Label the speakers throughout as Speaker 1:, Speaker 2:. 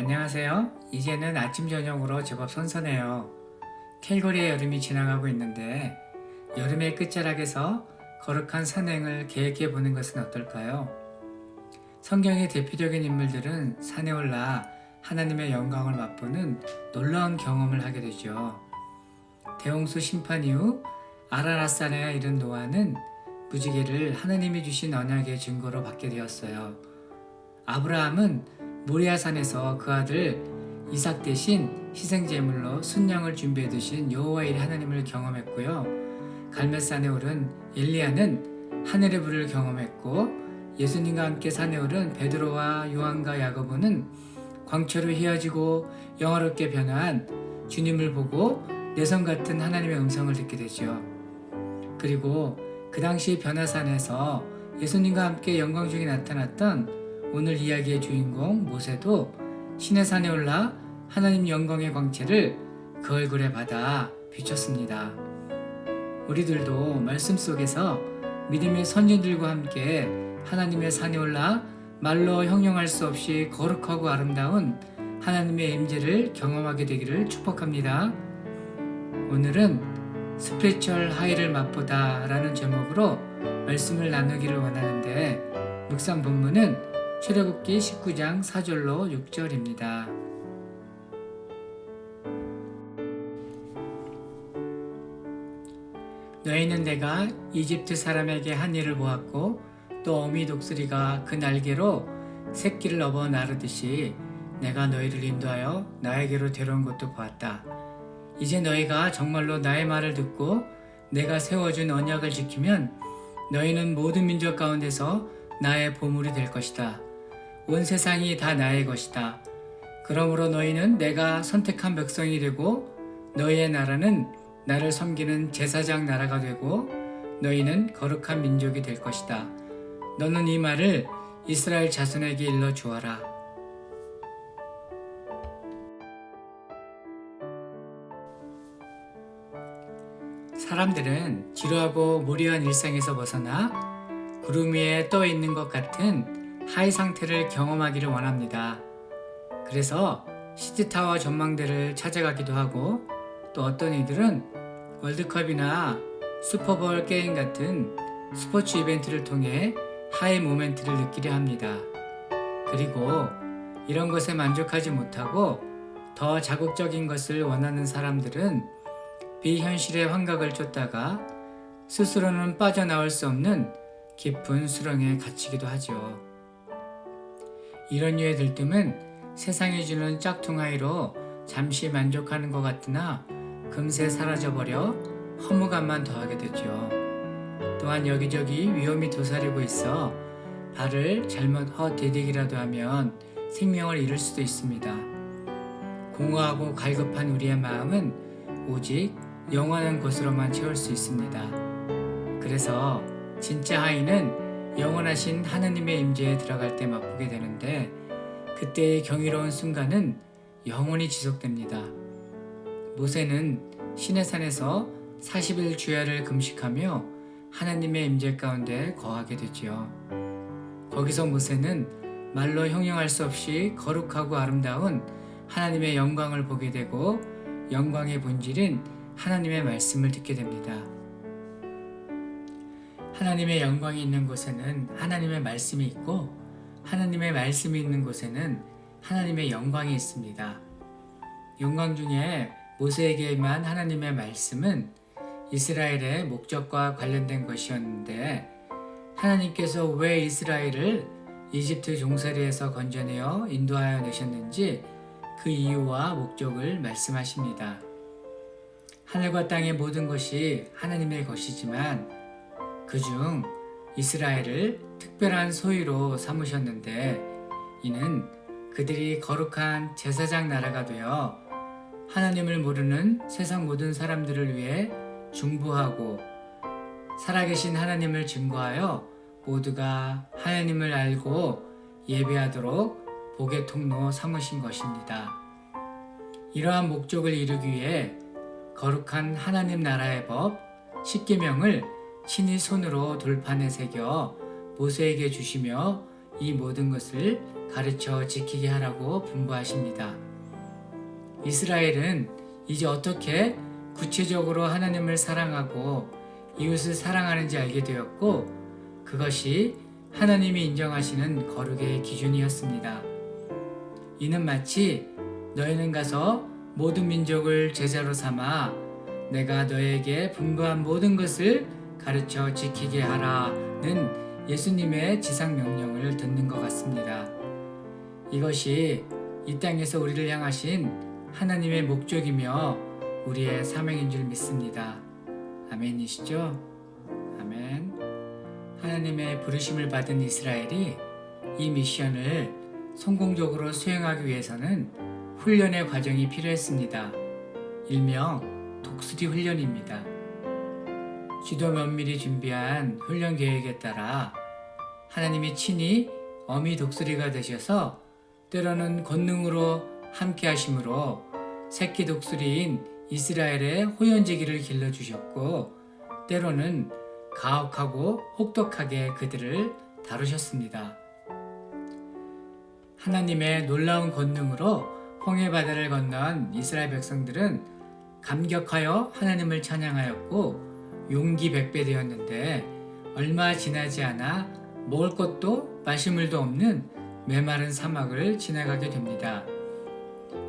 Speaker 1: 안녕하세요. 이제는 아침 저녁으로 제법 선선해요. 캘거리의 여름이 지나가고 있는데 여름의 끝자락에서 거룩한 산행을 계획해 보는 것은 어떨까요? 성경의 대표적인 인물들은 산에 올라 하나님의 영광을 맛보는 놀라운 경험을 하게 되죠. 대홍수 심판 이후 아라라산에 이른 노아는 무지개를 하나님이 주신 언약의 증거로 받게 되었어요. 아브라함은 모리아산에서 그 아들 이삭 대신 희생 제물로 순양을 준비해 두신 여호와의 하나님을 경험했고요. 갈멜산에 오른 엘리야는 하늘의 불을 경험했고 예수님과 함께 산에 오른 베드로와 요한과 야고보는 광채로 휘어지고 영화롭게 변화한 주님을 보고 내성 같은 하나님의 음성을 듣게 되죠. 그리고 그 당시 변화산에서 예수님과 함께 영광 중에 나타났던 오늘 이야기의 주인공 모세도 신의 산에 올라 하나님 영광의 광채를 그 얼굴에 받아 비췄습니다. 우리들도 말씀 속에서 믿음의 선진들과 함께 하나님의 산에 올라 말로 형용할 수 없이 거룩하고 아름다운 하나님의 임재를 경험하게 되기를 축복합니다. 오늘은 스피리추얼 하이를 맛보다 라는 제목으로 말씀을 나누기를 원하는데 묵상 본문은 출애굽기 19장 4절로 6절입니다. 너희는 내가 이집트 사람에게 한 일을 보았고 또 어미 독수리가 그 날개로 새끼를 업어 나르듯이 내가 너희를 인도하여 나에게로 데려온 것도 보았다. 이제 너희가 정말로 나의 말을 듣고 내가 세워준 언약을 지키면 너희는 모든 민족 가운데서 나의 보물이 될 것이다. 온 세상이 다 나의 것이다. 그러므로 너희는 내가 선택한 백성이 되고 너희의 나라는 나를 섬기는 제사장 나라가 되고 너희는 거룩한 민족이 될 것이다. 너는 이 말을 이스라엘 자손에게 일러 주어라. 사람들은 지루하고 무료한 일상에서 벗어나 구름 위에 떠 있는 것 같은 하이 상태를 경험하기를 원합니다. 그래서 시티타워 전망대를 찾아가기도 하고 또 어떤 이들은 월드컵이나 슈퍼볼 게임 같은 스포츠 이벤트를 통해 하이 모멘트를 느끼려 합니다. 그리고 이런 것에 만족하지 못하고 더 자극적인 것을 원하는 사람들은 비현실의 환각을 쫓다가 스스로는 빠져나올 수 없는 깊은 수렁에 갇히기도 하죠. 이런 류의 들뜸은 세상이 주는 짝퉁아이로 잠시 만족하는 것 같으나 금세 사라져버려 허무감만 더하게 되죠. 또한 여기저기 위험이 도사리고 있어 발을 잘못 헛디디기라도 하면 생명을 잃을 수도 있습니다. 공허하고 갈급한 우리의 마음은 오직 영원한 곳으로만 채울 수 있습니다. 그래서 진짜 하이는 영원하신 하나님의 임재에 들어갈 때 맛보게 되는데 그때의 경이로운 순간은 영원히 지속됩니다. 모세는 시내산에서 40일 주야를 금식하며 하나님의 임재 가운데 거하게 되지요. 거기서 모세는 말로 형용할 수 없이 거룩하고 아름다운 하나님의 영광을 보게 되고 영광의 본질인 하나님의 말씀을 듣게 됩니다. 하나님의 영광이 있는 곳에는 하나님의 말씀이 있고 하나님의 말씀이 있는 곳에는 하나님의 영광이 있습니다. 영광 중에 모세에게만 하나님의 말씀은 이스라엘의 목적과 관련된 것이었는데 하나님께서 왜 이스라엘을 이집트 종살이에서 건져내어 인도하여 내셨는지 그 이유와 목적을 말씀하십니다. 하늘과 땅의 모든 것이 하나님의 것이지만 그중 이스라엘을 특별한 소유로 삼으셨는데 이는 그들이 거룩한 제사장 나라가 되어 하나님을 모르는 세상 모든 사람들을 위해 중보하고 살아계신 하나님을 증거하여 모두가 하나님을 알고 예배하도록 복의 통로 삼으신 것입니다. 이러한 목적을 이루기 위해 거룩한 하나님 나라의 법 10계명을 친히 손으로 돌판에 새겨 모세에게 주시며 이 모든 것을 가르쳐 지키게 하라고 분부하십니다. 이스라엘은 이제 어떻게 구체적으로 하나님을 사랑하고 이웃을 사랑하는지 알게 되었고 그것이 하나님이 인정하시는 거룩의 기준이었습니다. 이는 마치 너희는 가서 모든 민족을 제자로 삼아 내가 너에게 분부한 모든 것을 가르쳐 지키게 하라는 예수님의 지상 명령을 듣는 것 같습니다. 이것이 이 땅에서 우리를 향하신 하나님의 목적이며 우리의 사명인 줄 믿습니다. 아멘이시죠? 아멘. 하나님의 부르심을 받은 이스라엘이 이 미션을 성공적으로 수행하기 위해서는 훈련의 과정이 필요했습니다. 일명 독수리 훈련입니다. 지도 면밀히 준비한 훈련 계획에 따라 하나님이 친히 어미 독수리가 되셔서 때로는 권능으로 함께 하심으로 새끼 독수리인 이스라엘의 호연지기를 길러주셨고 때로는 가혹하고 혹독하게 그들을 다루셨습니다. 하나님의 놀라운 권능으로 홍해 바다를 건넌 이스라엘 백성들은 감격하여 하나님을 찬양하였고 용기 백배 되었는데 얼마 지나지 않아 먹을 것도 마실 물도 없는 메마른 사막을 지나가게 됩니다.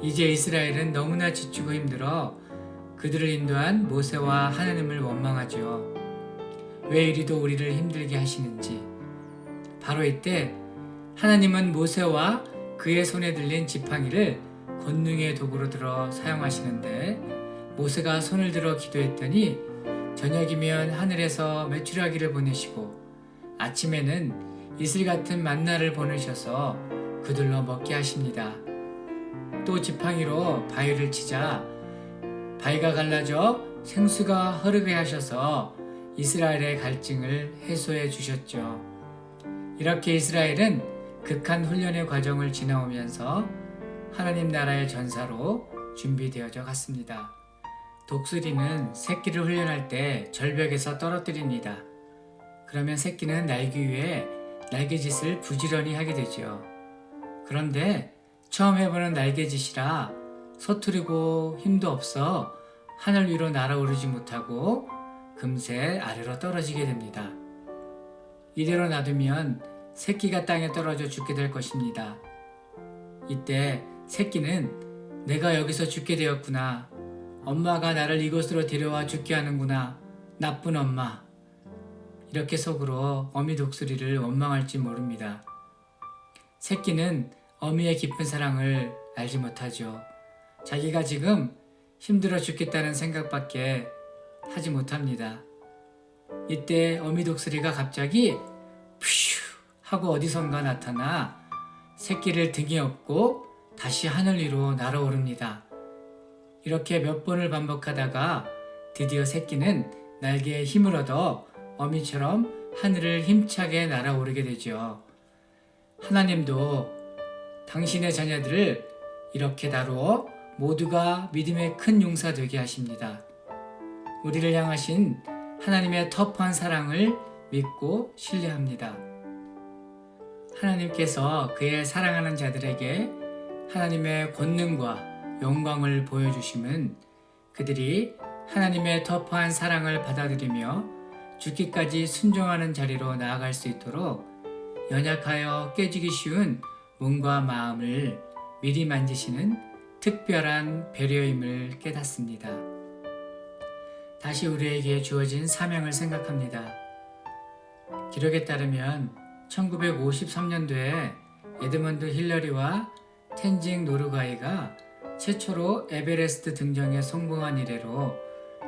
Speaker 1: 이제 이스라엘은 너무나 지치고 힘들어 그들을 인도한 모세와 하나님을 원망하죠. 왜 이리도 우리를 힘들게 하시는지. 바로 이때 하나님은 모세와 그의 손에 들린 지팡이를 권능의 도구로 들어 사용하시는데 모세가 손을 들어 기도했더니 저녁이면 하늘에서 메추라기를 보내시고 아침에는 이슬 같은 만나를 보내셔서 그들로 먹게 하십니다. 또 지팡이로 바위를 치자 바위가 갈라져 생수가 흐르게 하셔서 이스라엘의 갈증을 해소해 주셨죠. 이렇게 이스라엘은 극한 훈련의 과정을 지나오면서 하나님 나라의 전사로 준비되어져 갔습니다. 독수리는 새끼를 훈련할 때 절벽에서 떨어뜨립니다. 그러면 새끼는 날기 위해 날개짓을 부지런히 하게 되죠. 그런데 처음 해보는 날개짓이라 서투르고 힘도 없어 하늘 위로 날아오르지 못하고 금세 아래로 떨어지게 됩니다. 이대로 놔두면 새끼가 땅에 떨어져 죽게 될 것입니다. 이때 새끼는 내가 여기서 죽게 되었구나. 엄마가 나를 이곳으로 데려와 죽게 하는구나. 나쁜 엄마. 이렇게 속으로 어미 독수리를 원망할지 모릅니다. 새끼는 어미의 깊은 사랑을 알지 못하죠. 자기가 지금 힘들어 죽겠다는 생각밖에 하지 못합니다. 이때 어미 독수리가 갑자기 푸슈 하고 어디선가 나타나 새끼를 등에 업고 다시 하늘 위로 날아오릅니다. 이렇게 몇 번을 반복하다가 드디어 새끼는 날개에 힘을 얻어 어미처럼 하늘을 힘차게 날아오르게 되죠. 하나님도 당신의 자녀들을 이렇게 다루어 모두가 믿음의 큰 용사 되게 하십니다. 우리를 향하신 하나님의 터프한 사랑을 믿고 신뢰합니다. 하나님께서 그의 사랑하는 자들에게 하나님의 권능과 영광을 보여주심은 그들이 하나님의 터프한 사랑을 받아들이며 죽기까지 순종하는 자리로 나아갈 수 있도록 연약하여 깨지기 쉬운 몸과 마음을 미리 만지시는 특별한 배려임을 깨닫습니다. 다시 우리에게 주어진 사명을 생각합니다. 기록에 따르면 1953년도에 에드먼드 힐러리와 텐징 노르가이가 최초로 에베레스트 등정에 성공한 이래로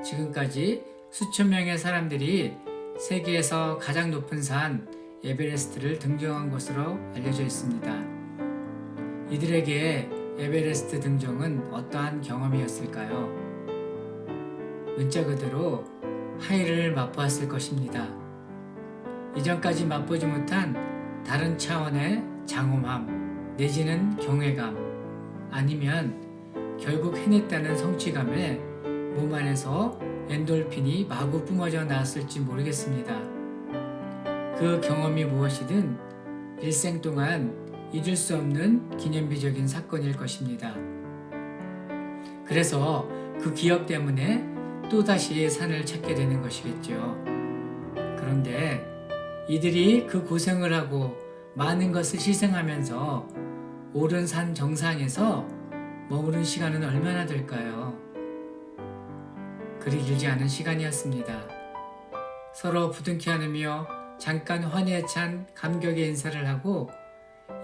Speaker 1: 지금까지 수천 명의 사람들이 세계에서 가장 높은 산 에베레스트를 등정한 것으로 알려져 있습니다. 이들에게 에베레스트 등정은 어떠한 경험이었을까요? 문자 그대로 하이를 맛보았을 것입니다. 이전까지 맛보지 못한 다른 차원의 장엄함 내지는 경외감 아니면 결국 해냈다는 성취감에 몸 안에서 엔돌핀이 마구 뿜어져 나왔을지 모르겠습니다. 그 경험이 무엇이든 일생 동안 잊을 수 없는 기념비적인 사건일 것입니다. 그래서 그 기억 때문에 또다시 산을 찾게 되는 것이겠죠. 그런데 이들이 그 고생을 하고 많은 것을 희생하면서 오른 산 정상에서 머무른 시간은 얼마나 될까요? 그리 길지 않은 시간이었습니다. 서로 부둥켜 안으며 잠깐 환희에 찬 감격의 인사를 하고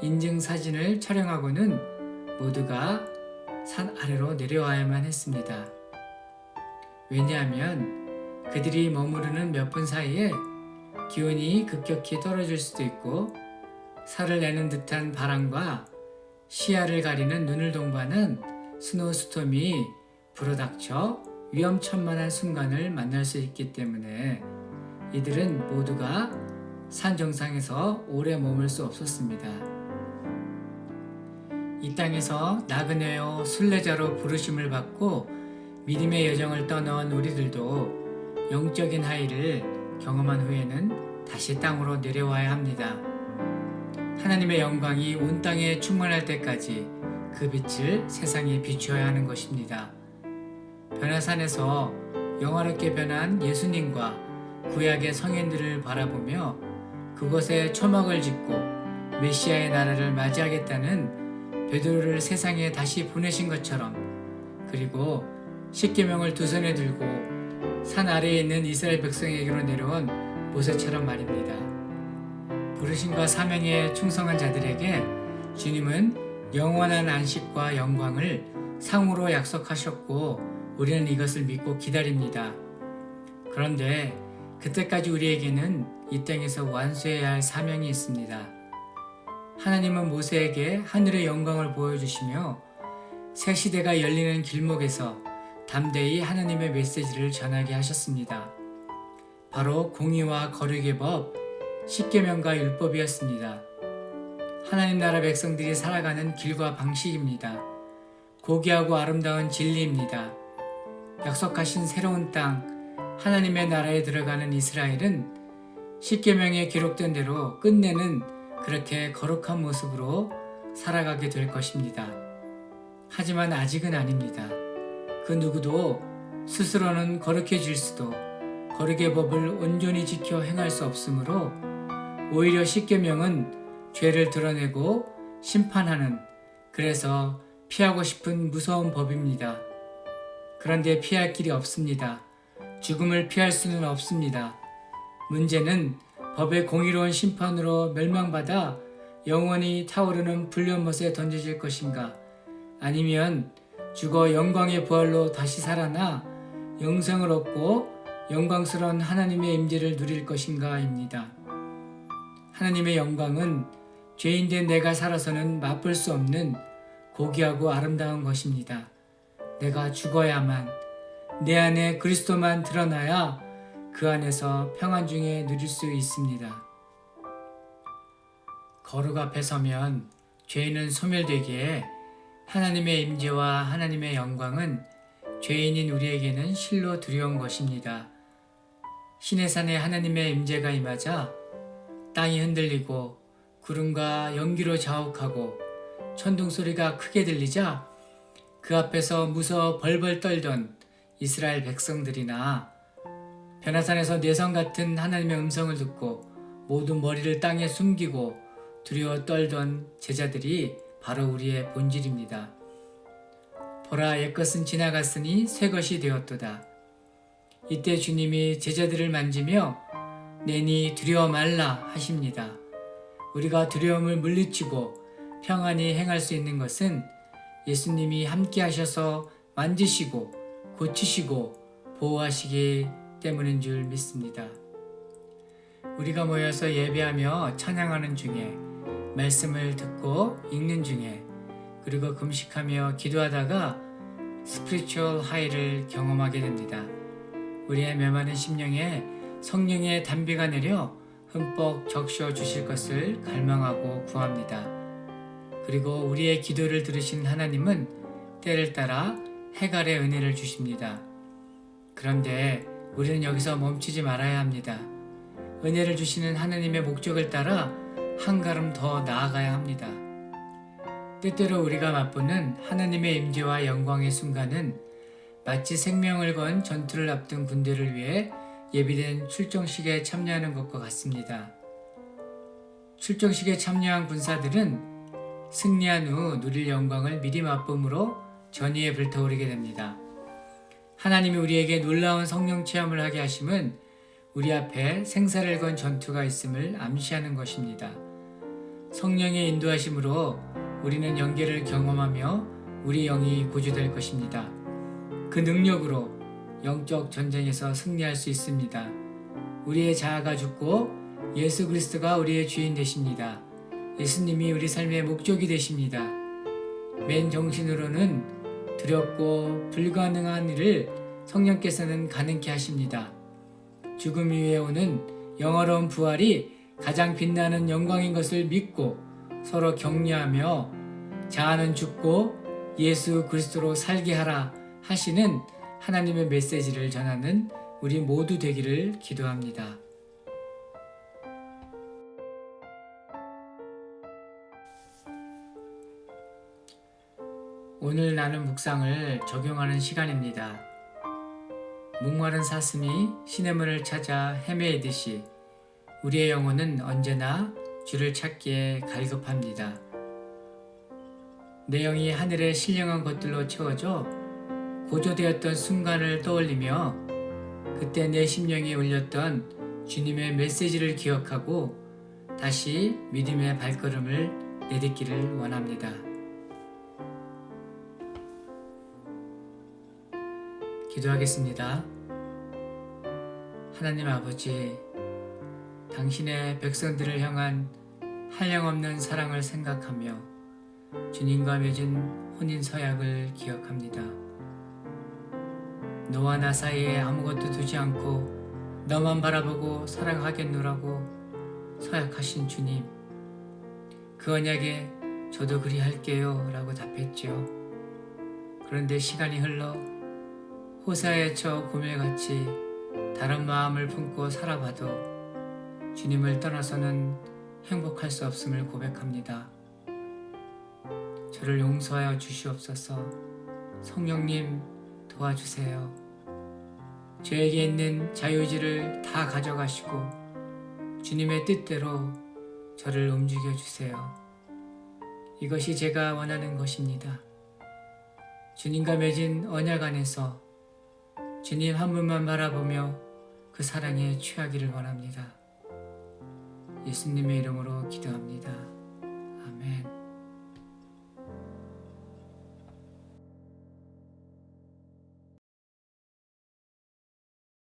Speaker 1: 인증 사진을 촬영하고는 모두가 산 아래로 내려와야만 했습니다. 왜냐하면 그들이 머무르는 몇 분 사이에 기온이 급격히 떨어질 수도 있고 살을 내는 듯한 바람과 시야를 가리는 눈을 동반한 스노우스톰이 불어닥쳐 위험천만한 순간을 만날 수 있기 때문에 이들은 모두가 산 정상에서 오래 머물 수 없었습니다. 이 땅에서 나그네요 순례자로 부르심을 받고 믿음의 여정을 떠나온 우리들도 영적인 하이를 경험한 후에는 다시 땅으로 내려와야 합니다. 하나님의 영광이 온 땅에 충만할 때까지 그 빛을 세상에 비추어야 하는 것입니다. 변화산에서 영화롭게 변한 예수님과 구약의 성인들을 바라보며 그곳에 초막을 짓고 메시아의 나라를 맞이하겠다는 베드로를 세상에 다시 보내신 것처럼 그리고 십계명을 두 손에 들고 산 아래에 있는 이스라엘 백성에게로 내려온 모세처럼 말입니다. 부르심과 사명에 충성한 자들에게 주님은 영원한 안식과 영광을 상으로 약속하셨고 우리는 이것을 믿고 기다립니다. 그런데 그때까지 우리에게는 이 땅에서 완수해야 할 사명이 있습니다. 하나님은 모세에게 하늘의 영광을 보여주시며 새 시대가 열리는 길목에서 담대히 하나님의 메시지를 전하게 하셨습니다. 바로 공의와 거룩의 법, 십계명과 율법이었습니다. 하나님 나라 백성들이 살아가는 길과 방식입니다. 고귀하고 아름다운 진리입니다. 약속하신 새로운 땅, 하나님의 나라에 들어가는 이스라엘은 십계명에 기록된 대로 끝내는 그렇게 거룩한 모습으로 살아가게 될 것입니다. 하지만 아직은 아닙니다. 그 누구도 스스로는 거룩해질 수도 거룩의 법을 온전히 지켜 행할 수 없으므로 오히려 십계명은 죄를 드러내고 심판하는 그래서 피하고 싶은 무서운 법입니다. 그런데 피할 길이 없습니다. 죽음을 피할 수는 없습니다. 문제는 법의 공의로운 심판으로 멸망받아 영원히 타오르는 불련못에 던져질 것인가 아니면 죽어 영광의 부활로 다시 살아나 영생을 얻고 영광스러운 하나님의 임재를 누릴 것인가입니다. 하나님의 영광은 죄인된 내가 살아서는 맛볼 수 없는 고귀하고 아름다운 것입니다. 내가 죽어야만 내 안에 그리스도만 드러나야 그 안에서 평안 중에 누릴 수 있습니다. 거룩 앞에 서면 죄인은 소멸되기에 하나님의 임재와 하나님의 영광은 죄인인 우리에게는 실로 두려운 것입니다. 신의 산에 하나님의 임재가 임하자 땅이 흔들리고 구름과 연기로 자욱하고 천둥 소리가 크게 들리자 그 앞에서 무서워 벌벌 떨던 이스라엘 백성들이나 변화산에서 내성 같은 하나님의 음성을 듣고 모든 머리를 땅에 숨기고 두려워 떨던 제자들이 바로 우리의 본질입니다. 보라 옛것은 지나갔으니 새 것이 되었도다. 이때 주님이 제자들을 만지며 내니 두려워 말라 하십니다. 우리가 두려움을 물리치고 평안히 행할 수 있는 것은 예수님이 함께 하셔서 만지시고 고치시고 보호하시기 때문인 줄 믿습니다. 우리가 모여서 예배하며 찬양하는 중에 말씀을 듣고 읽는 중에 그리고 금식하며 기도하다가 스피리추얼 하이를 경험하게 됩니다. 우리의 메마른 심령에 성령의 담비가 내려 흠뻑 적셔 주실 것을 갈망하고 구합니다. 그리고 우리의 기도를 들으신 하나님은 때를 따라 해갈의 은혜를 주십니다. 그런데 우리는 여기서 멈추지 말아야 합니다. 은혜를 주시는 하느님의 목적을 따라 한 걸음 더 나아가야 합니다. 때때로 우리가 맛보는 하느님의 임재와 영광의 순간은 마치 생명을 건 전투를 앞둔 군대를 위해 예비된 출정식에 참여하는 것과 같습니다. 출정식에 참여한 군사들은 승리한 후 누릴 영광을 미리 맛봄으로 전의에 불타오르게 됩니다. 하나님이 우리에게 놀라운 성령 체험을 하게 하심은 우리 앞에 생사를 건 전투가 있음을 암시하는 것입니다. 성령의 인도하심으로 우리는 연계를 경험하며 우리 영이 구주될 것입니다. 그 능력으로 영적 전쟁에서 승리할 수 있습니다. 우리의 자아가 죽고 예수 그리스도가 우리의 주인 되십니다. 예수님이 우리 삶의 목적이 되십니다. 맨 정신으로는 두렵고 불가능한 일을 성령께서는 가능케 하십니다. 죽음 위에 오는 영화로운 부활이 가장 빛나는 영광인 것을 믿고 서로 격려하며 자아는 죽고 예수 그리스도로 살게 하라 하시는 하나님의 메시지를 전하는 우리 모두 되기를 기도합니다. 오늘 나는 묵상을 적용하는 시간입니다. 목마른 사슴이 시냇물을 찾아 헤매이듯이 우리의 영혼은 언제나 주를 찾기에 갈급합니다. 내 영이 하늘의 신령한 것들로 채워져 고조되었던 순간을 떠올리며 그때 내 심령이 울렸던 주님의 메시지를 기억하고 다시 믿음의 발걸음을 내딛기를 원합니다. 기도하겠습니다. 하나님 아버지, 당신의 백성들을 향한 한량없는 사랑을 생각하며 주님과 맺은 혼인 서약을 기억합니다. 너와 나 사이에 아무것도 두지 않고 너만 바라보고 사랑하겠노라고 서약하신 주님. 그 언약에 저도 그리 할게요 라고 답했죠. 그런데 시간이 흘러 호사에 처 고멜같이 다른 마음을 품고 살아봐도 주님을 떠나서는 행복할 수 없음을 고백합니다. 저를 용서하여 주시옵소서 성령님 도와주세요. 저에게 있는 자유지를 다 가져가시고 주님의 뜻대로 저를 움직여 주세요. 이것이 제가 원하는 것입니다. 주님과 맺은 언약 안에서 주님 한 분만 바라보며 그 사랑에 취하기를 원합니다. 예수님의 이름으로 기도합니다.